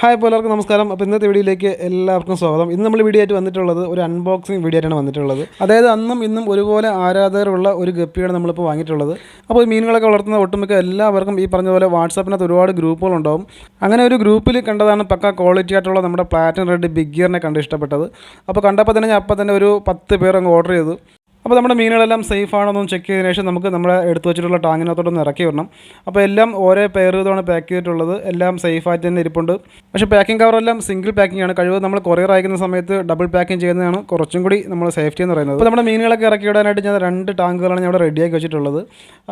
Hi അപ്പോൾ എല്ലാവർക്കും നമസ്കാരം. അപ്പോൾ ഇന്നത്തെ വീഡിയോയിലേക്ക് എല്ലാവർക്കും സ്വാഗതം. ഇന്ന് നമ്മൾ വീഡിയോ ആയിട്ട് വന്നിട്ടുള്ളത് ഒരു അൺബോക്സിങ് വീഡിയോ ആയിട്ടാണ് വന്നിട്ടുള്ളത്. അതായത് അന്നും ഇന്നും ഒരുപോലെ ആരാധകരുള്ള ഒരു ഗപ്പിയാണ് നമ്മളിപ്പോൾ വാങ്ങിയിട്ടുള്ളത്. അപ്പോൾ ഈ മീനുകളൊക്കെ വളർത്തുന്ന ഒട്ടുമിക്ക എല്ലാവർക്കും ഈ പറഞ്ഞ പോലെ വാട്സാപ്പിനകത്ത് ഒരുപാട് ഗ്രൂപ്പുകളുണ്ടാവും അങ്ങനെ ഒരു ഗ്രൂപ്പിൽ കണ്ടതാണ് പക്ക ക്വാളിറ്റി ആയിട്ടുള്ള നമ്മുടെ പ്ലാറ്റിൻ റെഡ് ബിഗ്ഗിയറിനെ കണ്ട് ഇഷ്ടപ്പെട്ടത്. അപ്പോൾ കണ്ടപ്പോൾ തന്നെ ഞാൻ അപ്പം തന്നെ ഒരു പത്ത് പേർ അങ്ങ് ഓർഡർ ചെയ്തു. അപ്പോൾ നമ്മുടെ മീനുകളെല്ലാം സേഫ് ആണെന്നൊന്ന് ചെക്ക് ചെയ്തതിനു ശേഷം നമുക്ക് നമ്മുടെ എടുത്തു വെച്ചിട്ടുള്ള ടാങ്ങിനകത്തോട്ടൊന്ന് ഇറക്കി വിടണം. അപ്പോൾ എല്ലാം ഓരോ പെയർ ഇതാണ് പാക്ക് ചെയ്തിട്ടുള്ളത്. എല്ലാം സേഫ് ആയിട്ട് തന്നെ ഇരിപ്പുണ്ട്. പക്ഷേ പാക്കിംഗ് കവറെല്ലാം സിംഗിൾ പാക്കിംഗ് ആണ്. കഴിവ് നമ്മൾ കൊറിയർ അയക്കുന്ന സമയത്ത് ഡബിൾ പാക്കിംഗ് ചെയ്യുന്നതാണ്. കുറച്ചും കൂടി നമ്മൾ സേഫ്റ്റി എന്ന് പറയുന്നത്. അപ്പോൾ നമ്മുടെ മീനുകളൊക്കെ ഇറക്കി ഇടാനായിട്ട് ഞാൻ രണ്ട് ടാങ്കുകളാണ് ഞാൻ ഇവിടെ റെഡിയാക്കി വെച്ചിട്ടുള്ളത്.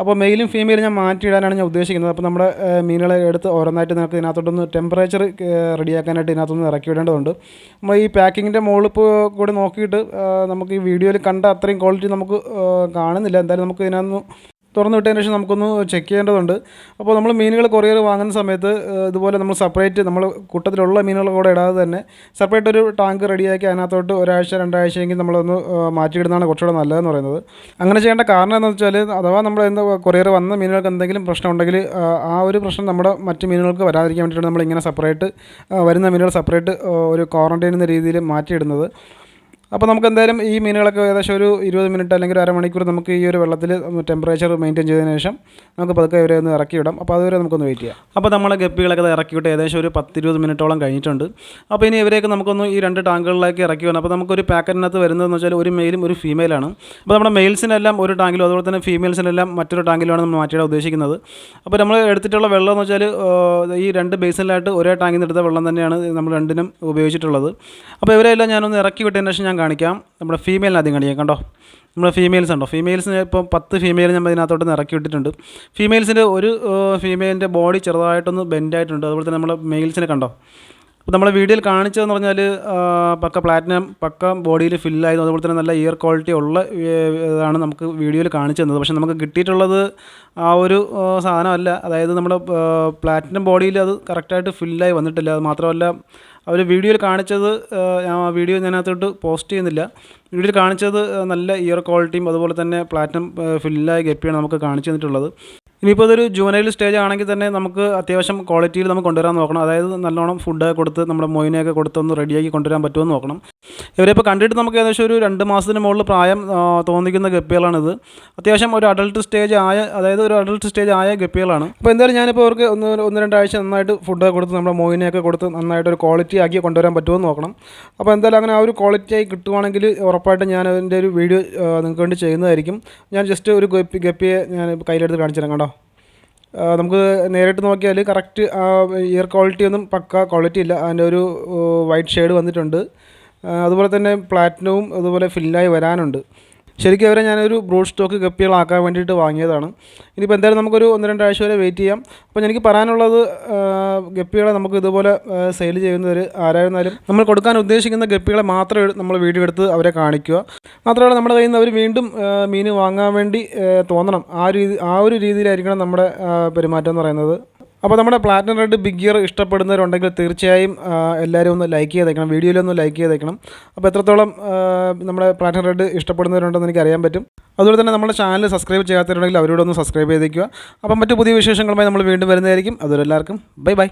അപ്പോൾ മെയിലും ഫീമെയിലും ഞാൻ മാറ്റി ഇടാനാണ് ഞാൻ ഉദ്ദേശിക്കുന്നത്. അപ്പോൾ നമ്മുടെ മീനുകളെ എടുത്ത് ഓരോന്നായിട്ട് നമുക്ക് ഇതിനകത്തോട്ടൊന്ന് ടെമ്പറേച്ചർ റെഡിയാക്കാനായിട്ട് ഇതിനകത്തൊന്ന് ഇറക്കി വിടേണ്ടതുണ്ട്. നമ്മൾ ഈ പാക്കിങ്ങിന്റെ മുകളിൽ കൂടി നോക്കിയിട്ട് നമുക്ക് ഈ വീഡിയോയിൽ കണ്ട അത്രയും ക്വാളിറ്റി നമുക്ക് കാണുന്നില്ല. എന്തായാലും നമുക്ക് ഇതിനകത്ത് തുറന്നു വിട്ടതിന് ശേഷം നമുക്കൊന്ന് ചെക്ക് ചെയ്യേണ്ടതുണ്ട്. അപ്പോൾ നമ്മൾ മീനുകൾ കൊറിയർ വാങ്ങുന്ന സമയത്ത് ഇതുപോലെ നമ്മൾ സെപ്പറേറ്റ് നമ്മൾ കൂട്ടത്തിലുള്ള മീനുകൾ കൂടെ ഇടാതെ തന്നെ സെപ്പറേറ്റ് ഒരു ടാങ്ക് റെഡിയാക്കി അതിനകത്തോട്ട് ഒരാഴ്ച രണ്ടാഴ്ചയെങ്കിൽ നമ്മളൊന്ന് മാറ്റിയിടുന്നതാണ് കുറച്ചുകൂടെ നല്ലതെന്ന് പറയുന്നത്. അങ്ങനെ ചെയ്യേണ്ട കാരണം എന്ന് വെച്ചാൽ അഥവാ നമ്മൾ എന്താ കൊറിയർ വന്ന മീനുകൾക്ക് എന്തെങ്കിലും പ്രശ്നം ഉണ്ടെങ്കിൽ ആ ഒരു പ്രശ്നം നമ്മുടെ മറ്റ് മീനുകൾക്ക് വരാതിരിക്കാൻ വേണ്ടിയിട്ടാണ് നമ്മളിങ്ങനെ സെപ്പറേറ്റ് വരുന്ന മീനുകൾ സെപ്പറേറ്റ് ഒരു ക്വാറന്റൈൻ എന്ന രീതിയിൽ മാറ്റിയിടുന്നത്. അപ്പോൾ നമുക്ക് എന്തായാലും ഈ മീനുകളൊക്കെ ഏകദേശം ഒരു ഇരുപത് മിനിറ്റ് അല്ലെങ്കിൽ ഒരു അരമണിക്കൂർ നമുക്ക് ഈ ഒരു വെള്ളത്തിൽ ടെമ്പറേച്ചർ മെയിന്റെയിൻ ചെയ്തതിന് ശേഷം നമുക്ക് പതുക്കെ ഇവരെ ഒന്ന് ഇറക്കി വിടാം അപ്പോൾ അതുവരെ നമുക്കൊന്ന് വെയിറ്റ് ചെയ്യാം. അപ്പോൾ നമ്മളെ ഗപ്പികളൊക്കെ ദേ ഇറക്കി വിട്ട് ഏകദേശം ഒരു പത്തിരുപത് മിനിറ്റോളം കഴിഞ്ഞിട്ടുണ്ട്. അപ്പോൾ ഇനി ഇവരെയൊക്കെ നമുക്കൊന്ന് ഈ രണ്ട് ടാങ്കുകളിലേക്ക് ഇറക്കി വേണം അപ്പോൾ നമുക്കൊരു പാക്കറ്റിനകത്ത് വരുന്നതെന്ന് വെച്ചാൽ ഒരു മെയിലും ഒരു ഫീമെയിലാണ് അപ്പോൾ നമ്മുടെ മെയിൽസിനെല്ലാം ഒരു ടാങ്കിലും അതുപോലെ തന്നെ ഫീമെയിൽസിനെല്ലാം മറ്റൊരു ടാങ്കിലുമാണ് നമ്മൾ മാറ്റിയിടാൻ ഉദ്ദേശിക്കുന്നത്. അപ്പോൾ നമ്മൾ എടുത്തിട്ടുള്ള വെള്ളം എന്ന് വെച്ചാൽ ഈ രണ്ട് ബേസിലായിട്ട് ഒരേ ടാങ്കിൽ നിന്ന് എടുത്ത വെള്ളം തന്നെയാണ് നമ്മൾ രണ്ടിനും ഉപയോഗിച്ചിട്ടുള്ളത്. അപ്പോൾ ഇവരെല്ലാം ഞാനൊന്ന് ഇറക്കി വിട്ടതിന് ശേഷം ഞാൻ കാണിക്കാം. നമ്മുടെ ഫീമെയിലിന് ആദ്യം കാണിക്കാം. കണ്ടോ? നമ്മുടെ ഫീമെയിൽസ് ഉണ്ടോ? ഫീമെയിൽസിന് ഇപ്പോൾ പത്ത് ഫീമെയിൽ ഞാൻ ഇതിനകത്തോട്ട് ഇറക്കി വിട്ടിട്ടുണ്ട്. ഫീമെയിൽസിന്റെ ഒരു ഫീമെയിലിന്റെ ബോഡി ചെറുതായിട്ടൊന്ന് ബെൻഡായിട്ടുണ്ട് അതുപോലെ തന്നെ നമ്മുടെ മെയിൽസിനെ കണ്ടോ? അപ്പോൾ നമ്മളെ വീഡിയോയിൽ കാണിച്ചതെന്ന് പറഞ്ഞാൽ പക്ക പ്ലാറ്റിനം പക്ക ബോഡിയിൽ ഫില്ലായിരുന്നു അതുപോലെ തന്നെ നല്ല ഇയർ ക്വാളിറ്റി ഉള്ള ഇതാണ് നമുക്ക് വീഡിയോയിൽ കാണിച്ചു തന്നത്. പക്ഷേ നമുക്ക് കിട്ടിയിട്ടുള്ളത് ആ ഒരു സാധനമല്ല. അതായത് നമ്മുടെ പ്ലാറ്റിനം ബോഡിയിൽ അത് കറക്റ്റായിട്ട് ഫില്ലായി വന്നിട്ടില്ല. അത് മാത്രമല്ല അവർ വീഡിയോയിൽ കാണിച്ചത് ഞാൻ ആ വീഡിയോ ഞാനകത്തോട്ട് പോസ്റ്റ് ചെയ്യുന്നില്ല. വീഡിയോയിൽ കാണിച്ചത് നല്ല ഇയർ ക്വാളിറ്റിയും അതുപോലെ തന്നെ പ്ലാറ്റിനം ഫില്ലായ ഗപ്പിയാണ് നമുക്ക് കാണിച്ചു തന്നിട്ടുള്ളത്. ഇനിയിപ്പോൾ ഇതൊരു ജൂനൈൽ സ്റ്റേജ് ആണെങ്കിൽ തന്നെ നമുക്ക് അത്യാവശ്യം ക്വാളിറ്റിയിൽ നമുക്ക് കൊണ്ടുവരാൻ നോക്കണം. അതായത് നല്ലോണം ഫുഡ് കൊടുത്ത് നമ്മുടെ മൊയിനെയൊക്കെ കൊടുത്തൊന്ന് റെഡിയാക്കി കൊണ്ടുവരാൻ പറ്റുമെന്ന് നോക്കണം. ഇവരിപ്പോൾ കണ്ടിട്ട് നമുക്ക് ഏകദേശം ഒരു രണ്ട് മാസത്തിന് മുകളിൽ പ്രായം തോന്നിക്കുന്ന ഗപ്പികളാണിത്. അത്യാവശ്യം ഒരു അഡൾട്ട് സ്റ്റേജ് ആയ അതായത് ഒരു അഡൾട്ട് സ്റ്റേജ് ആയ ഗപ്പികളാണ്. അപ്പോൾ എന്തായാലും ഞാനിപ്പോൾ അവർക്ക് ഒന്ന് ഒന്ന് രണ്ടാഴ്ച നന്നായിട്ട് ഫുഡ് കൊടുത്ത് നമ്മുടെ മൊയിനെയൊക്കെ കൊടുത്ത് നന്നായിട്ട് ഒരു ക്വാളിറ്റി ആക്കി കൊണ്ടുവരാൻ പറ്റുമെന്ന് നോക്കണം. അപ്പോൾ എന്തായാലും അങ്ങനെ ആ ഒരു ക്വാളിറ്റി ആയി കിട്ടുവാണെങ്കിൽ ഉറപ്പായിട്ട് ഞാൻ അതിന്റെ ഒരു വീഡിയോ നിങ്ങൾക്ക് വേണ്ടി ചെയ്യുന്നതായിരിക്കും. ഞാൻ ജസ്റ്റ് ഒരു ഗപ്പി ഗപ്പിയെ ഞാൻ കയ്യിലെടുത്ത് കാണിച്ചു തരാം കേട്ടോ. നമുക്ക് നേരിട്ട് നോക്കിയാൽ കറക്റ്റ് ഇയർ ക്വാളിറ്റി ഒന്നും പക്ക ക്വാളിറ്റി ഇല്ല. അതിന്റെ ഒരു വൈറ്റ് ഷെയ്ഡ് വന്നിട്ടുണ്ട്. അതുപോലെ തന്നെ പ്ലാറ്റിനവും അതുപോലെ ഫില്ലായി വരാനുണ്ട്. ശരിക്കും അവരെ ഞാനൊരു ബ്രൂഡ് സ്റ്റോക്ക് കപ്പികളാക്കാൻ വേണ്ടിയിട്ട് വാങ്ങിയതാണ്. ഇനിയിപ്പോൾ എന്തായാലും നമുക്കൊരു ഒന്ന് രണ്ടാഴ്ച വരെ വെയിറ്റ് ചെയ്യാം. അപ്പോൾ എനിക്ക് പറയാനുള്ളത് ഗപ്പികളെ നമുക്ക് ഇതുപോലെ സെയിൽ ചെയ്യുന്നവർ ആരായിരുന്നാലും നമ്മൾ കൊടുക്കാൻ ഉദ്ദേശിക്കുന്ന ഗപ്പികളെ മാത്രമേ നമ്മൾ വീഡിയോ എടുത്ത് അവരെ കാണിക്കുക. മാത്രമല്ല നമ്മുടെ കയ്യിൽ നിന്ന് അവർ വീണ്ടും മീൻ വാങ്ങാൻ വേണ്ടി തോന്നണം. ആ രീതി ആ ഒരു രീതിയിലായിരിക്കണം നമ്മുടെ പെരുമാറ്റം എന്ന് പറയുന്നത്. അപ്പോൾ നമ്മുടെ പ്ലാറ്റിനം റെഡ് ബിഗ് ഗിയർ ഇഷ്ടപ്പെടുന്നവരുണ്ടെങ്കിൽ തീർച്ചയായും എല്ലാവരും ഒന്ന് ലൈക്ക് ചെയ്തേക്കണം വീഡിയോയിലൊന്ന് ലൈക്ക് ചെയ്തേക്കണം. അപ്പോൾ എത്രത്തോളം നമ്മുടെ പ്ലാറ്റിനം റെഡ് ഇഷ്ടപ്പെടുന്നവരുണ്ടെന്ന് എനിക്ക് അറിയാൻ പറ്റും. അതുപോലെ തന്നെ നമ്മുടെ ചാനൽ സബ്സ്ക്രൈബ് ചെയ്യാത്തവരുണ്ടെങ്കിൽ അവരോടൊന്ന് സബ്സ്ക്രൈബ് ചെയ്തേക്കുക. അപ്പം മറ്റു പുതിയ വിശേഷങ്ങളുമായി നമ്മൾ വീണ്ടും വരുന്നതായിരിക്കും. അതുവരെ എല്ലാവർക്കും ബൈ ബൈ